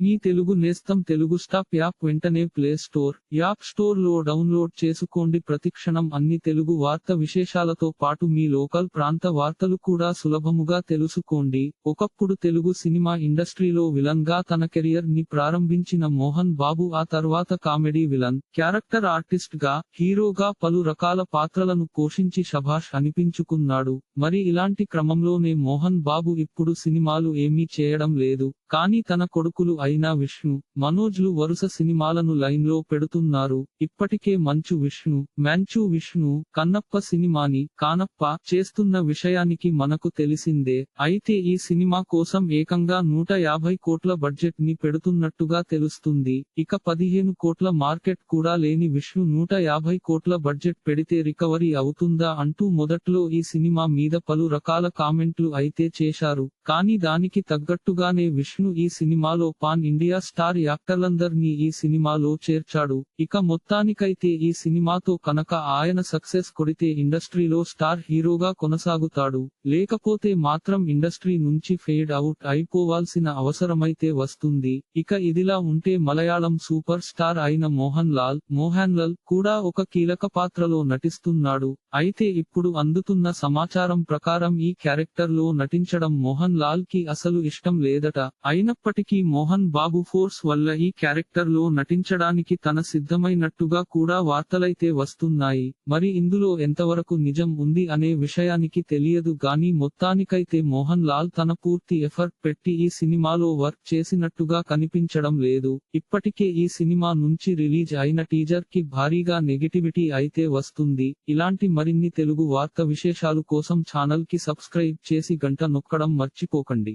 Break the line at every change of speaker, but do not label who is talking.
మీ తెలుగు నేస్తం Telugu stop app వెంటనే play store app స్టోర్లో డౌన్లోడ్ చేసుకోండి. ప్రతిక్షణం అన్ని తెలుగు వార్త విశేషాలతో పాటు మీ లోకల్ ప్రాంత వార్తలు కూడా సులభముగా తెలుసుకోండి. ఒకప్పుడు తెలుగు సినిమా ఇండస్ట్రీలో విలన్గా తన కెరియర్ని ప్రారంభించిన మోహన్ బాబు ఆ తర్వాత కామెడీ విలన్ క్యారెక్టర్ ఆర్టిస్ట్గా హీరోగా పలు రకాల పాత్రలను పోషించి శభాష్ అనిపించుకున్నాడు. మరి ఇలాంటి క్రమంలోనే మోహన్ బాబు ఇప్పుడు సినిమాలు ఏమీ చేయడం లేదు. కానీ తన కొడుకులు అయిన విష్ణు మనోజ్లు వరుస సినిమాలను లైన్లో పెడుతున్నారు. ఇప్పటికే మంచు విష్ణు మ్యాంచు విష్ణు కన్నప్ప సినిమాని కానప్ప చేస్తున్న విషయానికి మనకు తెలిసిందే. అయితే ఈ సినిమా కోసం ఏకంగా నూట యాభై కోట్ల బడ్జెట్ని పెడుతున్నట్టుగా తెలుస్తుంది. ఇక పదిహేను కోట్ల మార్కెట్ కూడా లేని విష్ణు నూట యాభై కోట్ల బడ్జెట్ పెడితే రికవరీ అవుతుందా అంటూ మొదట్లో ఈ సినిమా మీద పలు రకాల కామెంట్లు అయితే చేశారు. కానీ దానికి తగ్గట్టుగానే విష్ణు ఈ సినిమాలో పాన్ పాన్ ఇండియా స్టార్ యాక్టర్లందర్నీ ఈ సినిమాలో చేర్చాడు. ఇక మొత్తానికైతే ఈ సినిమాతో కనుక ఆయన సక్సెస్ కొడితే ఇండస్ట్రీలో స్టార్ హీరోగా కొనసాగుతాడు. లేకపోతే మాత్రం ఇండస్ట్రీ నుంచి ఫేడ్ అవుట్ అయిపోవాల్సిన అవసరమైతే వస్తుంది. ఇక ఇదిలా ఉంటే మలయాళం సూపర్ స్టార్ అయిన మోహన్ లాల్ మోహన్ లాల్ కూడా ఒక కీలక పాత్రలో నటిస్తున్నాడు. అయితే ఇప్పుడు అందుతున్న సమాచారం ప్రకారం ఈ క్యారెక్టర్లో నటించడం మోహన్ లాల్కి అసలు ఇష్టం లేదట. అయినప్పటికీ మోహన్ బాబు ఫోర్స్ వల్ల ఈ క్యారెక్టర్లో నటించడానికి తన సిద్ధమైనట్టుగా కూడా వార్తలైతే వస్తున్నాయి. మరి ఇందులో ఎంతవరకు నిజం ఉంది అనే విషయానికి తెలియదు గాని మొత్తానికైతే మోహన్ లాల్ తన పూర్తి ఎఫర్ట్ పెట్టి ఈ సినిమాలో వర్క్ చేసినట్టుగా కనిపించడం లేదు. ఇప్పటికే ఈ సినిమా నుంచి రిలీజ్ అయిన టీజర్కి భారీగా నెగటివిటీ అయితే వస్తుంది. ఇలాంటి మరిన్ని తెలుగు వార్త విశేషాలు కోసం ఛానల్కి సబ్స్క్రైబ్ చేసి గంట నొక్కడం మర్చిపోకండి.